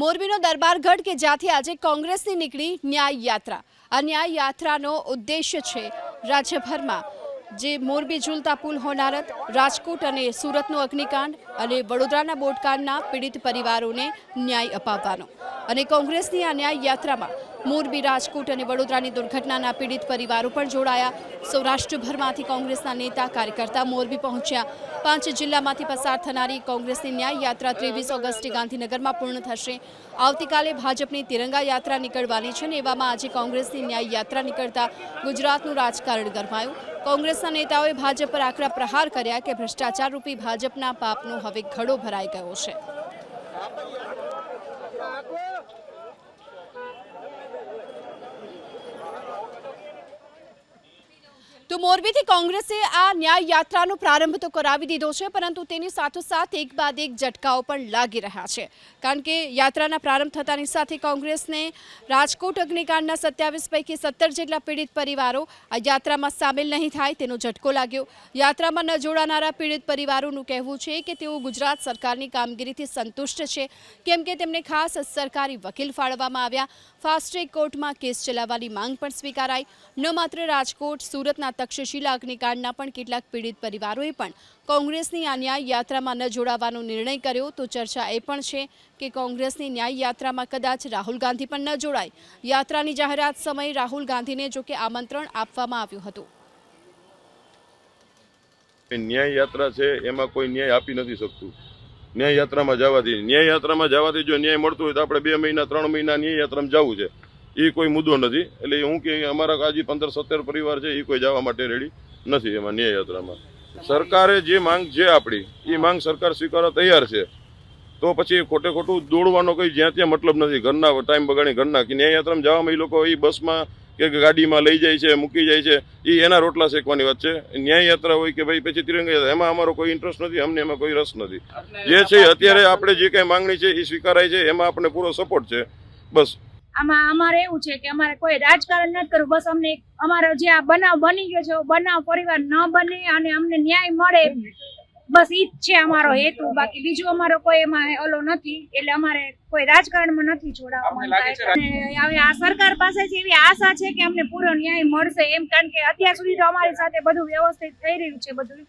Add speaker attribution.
Speaker 1: મોરબીનો દરબારગઢ કે જ્યાંથી આજે કોંગ્રેસની નીકળી ન્યાય યાત્રા આ ન્યાય યાત્રાનો ઉદ્દેશ્ય છે રાજ્યભરમાં, જે મોરબી ઝૂલતા પુલ હોનારત, રાજકોટ અને સુરતનો અગ્નિકાંડ અને વડોદરાના બોટકાંડના પીડિત પરિવારોને ન્યાય અપાવવાનો. અને કોંગ્રેસની આ ન્યાય યાત્રામાં મોરબી રાજકોટ અને વડોદરાની દુર્ઘટનાના પીડિત પરિવારો પણ જોડાયા. સૌરાષ્ટ્રભરમાંથી કોંગ્રેસના નેતા કાર્યકર્તા મોરબી પહોંચ્યા. પાંચ જિલ્લામાંથી પસાર થનારી કોંગ્રેસની ન્યાય યાત્રા ત્રેવીસ ઓગસ્ટે ગાંધીનગરમાં પૂર્ણ થશે. આવતીકાલે ભાજપની તિરંગા યાત્રા નીકળવાની છે ને એવામાં આજે કોંગ્રેસની ન્યાય યાત્રા નીકળતા ગુજરાતનું રાજકારણ ગરમાયું. કોંગ્રેસના નેતાઓએ ભાજપ પર આકરા પ્રહાર કર્યા કે ભ્રષ્ટાચાર રૂપી ભાજપના પાપનો હવે ઘડો ભરાઈ ગયો છે. તો મોરબીથી કોંગ્રેસે આ ન્યાય યાત્રાનો પ્રારંભ તો કરાવી દીધો છે, પરંતુ તેની સાથોસાથ એક બાદ એક ઝટકાઓ પણ લાગી રહ્યા છે. કારણ કે યાત્રાના પ્રારંભ થતાની સાથે કોંગ્રેસને રાજકોટ, અગ્નિકાંડના સત્યાવીસ પૈકી સત્તર જેટલા પીડિત પરિવારો આ યાત્રામાં સામેલ નહીં થાય તેનો ઝટકો લાગ્યો. યાત્રામાં ન જોડાનારા પીડિત પરિવારોનું કહેવું છે કે તેઓ ગુજરાત સરકારની કામગીરીથી સંતુષ્ટ છે, કેમ કે તેમને ખાસ સરકારી વકીલ ફાળવવામાં આવ્યા. ફાસ્ટ ટ્રેક કોર્ટમાં કેસ ચલાવવાની માંગ પણ સ્વીકારાઈ. ન માત્ર રાજકોટ, સુરતના તક્ષશિલા અગ્નિકાંડના પણ કેટલાક પીડિત પરિવારોએ પણ કોંગ્રેસની આ ન્યાય યાત્રામાં ન જોડાવાનો નિર્ણય કર્યો તો ચર્ચા એ પણ છે કે કોંગ્રેસની ન્યાય યાત્રામાં કદાચ રાહુલ ગાંધી પણ ન જોડાય. યાત્રાની જાહેરાત સમયે રાહુલ ગાંધીને જોકે આમંત્રણ આપવામાં આવ્યું હતું.
Speaker 2: ન્યાય યાત્રા છે, એમાં કોઈ ન્યાય આપી નથી શકતું. ન્યાય યાત્રામાં જવાથી ન્યાય યાત્રામાં જવાથી જો ન્યાય મળતો હોય તો આપણે બે મહિના, ત્રણ મહિના ન્યાય યાત્રામાં જવું છે. એ કોઈ મુદ્દો નથી. એટલે હું કે અમારા હજી પંદર સત્તર પરિવાર છે એ કોઈ જવા માટે રેડી નથી એમાં ન્યાય યાત્રામાં. સરકારે જે માંગ છે આપણી એ માંગ સરકાર સ્વીકારવા તૈયાર છે. તો પછી ખોટે ખોટું દોડવાનો કોઈ જ્યાં ત્યાં મતલબ નથી. ઘરના ટાઈમ બગાડી ઘરના કે ન્યાય યાત્રામાં જવામાં એ લોકો એ બસમાં કે ગાડીમાં લઈ જાય છે મૂકી જાય છે એ એના રોટલા શેકવાની વાત છે. ન્યાય યાત્રા હોય કે ભાઈ પછી તિરંગા યાત્રા એમાં અમારો કોઈ ઇન્ટરેસ્ટ નથી અમને એમાં કોઈ રસ નથી. જે છે અત્યારે આપણે જે કંઈ માંગણી છે એ સ્વીકારાય છે એમાં આપણને પૂરો સપોર્ટ છે. બસ.
Speaker 3: આમાં અમારે એવું છે કે અમારે કોઈ રાજકારણ નથી કરવું. બસ અમને અમારો જે આ બનાવ બની ગયો છે બનાવ પરિવાર ન બને અને અમને ન્યાય મળે. બસ ઈ જ છે અમારો હેતુ. બાકી બીજું અમારો કોઈ એમાં ઓલો નથી. એટલે અમારે કોઈ રાજકારણમાં નથી જોડાવવાનું અને હવે આ સરકાર પાસેથી એવી આશા છે કે અમને પૂરો ન્યાય મળશે. એમ કારણ કે અત્યાર સુધી તો અમારી સાથે બધું વ્યવસ્થિત થઈ રહ્યું છે બધું.